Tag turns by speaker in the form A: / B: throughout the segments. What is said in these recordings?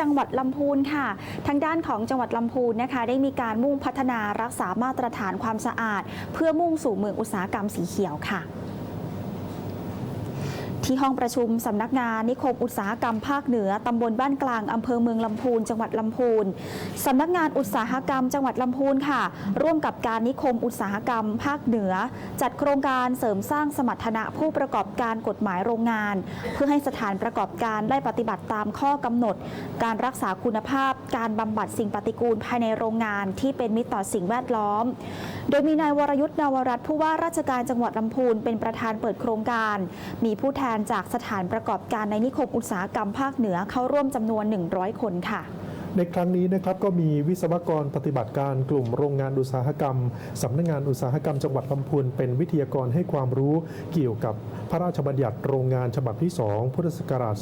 A: จังหวัดลำพูนค่ะ ทางด้านของจังหวัดลำพูนนะคะได้มีการมุ่งพัฒนารักษามาตรฐานความสะอาด เพื่อมุ่งสู่เมืองอุตสาหกรรมสีเขียวค่ะ ที่ห้องประชุมสำนักงานนิคมอุตสาหกรรมภาคเหนือตำบลบ้านกลางอำเภอเมืองลำพูน จังหวัดลำพูนสำนักงานอุตสาหกรรม จังหวัดลำพูนค่ะ ร่วมกับการนิคมอุตสาหกรรม ภาคเหนือ จัดโครงการเสริมสร้างสมรรถนะผู้ประกอบการกฎหมายโรงงาน เพื่อให้สถานประกอบการได้ปฏิบัติตามข้อกำหนด การรักษาคุณภาพ การบำบัดสิ่งปฏิกูลภายในโรงงาน ที่เป็นมิตรต่อสิ่งแวดล้อม โดยมีนายวรยุทธ์นวรัตน์ผู้ว่าราชการจังหวัดลำพูนเป็นประธานเปิดโครงการ มีผู้แทนจากสถานประกอบการในนิคมอุตสาหกรรมภาคเหนือเข้าร่วมจำนวน 100 คนค่ะ
B: ในครั้งนี้นะครับก็มีวิศวกรปฏิบัติการกลุ่มโรงงานอุตสาหกรรมสำนักงานอุตสาหกรรมจังหวัดลำพูนเป็นวิทยากรให้ความรู้เกี่ยวกับพระราชบัญญัติโรงงานฉบับที่ 2 พุทธศักราช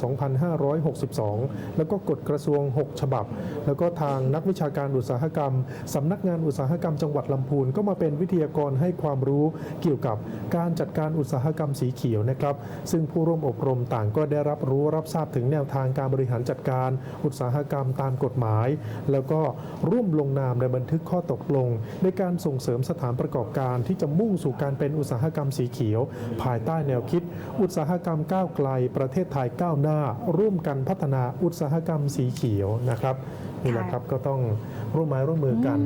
B: 2562 แล้วก็กฎกระทรวง 6 ฉบับ แล้วก็ทางนักวิชาการอุตสาหกรรมสำนักงานอุตสาหกรรมจังหวัดลำพูนก็มาเป็นวิทยากรให้ความรู้เกี่ยวกับการจัดการอุตสาหกรรมสีเขียวนะครับ ซึ่งผู้ร่วมอบรมต่างก็ได้รับรู้รับทราบถึงแนวทางการบริหารจัดการอุตสาหกรรมตามกฎหมาย แล้วก็ร่วมลงนามในบันทึกข้อตกลง ในการส่งเสริมสถานประกอบการที่จะมุ่งสู่การเป็นอุตสาหกรรมสีเขียว ภายใต้แนวคิด อุตสาหกรรมก้าวไกล ประเทศไทยก้าวหน้า ร่วมกันพัฒนาอุตสาหกรรมสีเขียวนะครับนี่แหละครับก็ต้องร่วมไม้ร่วมมือกัน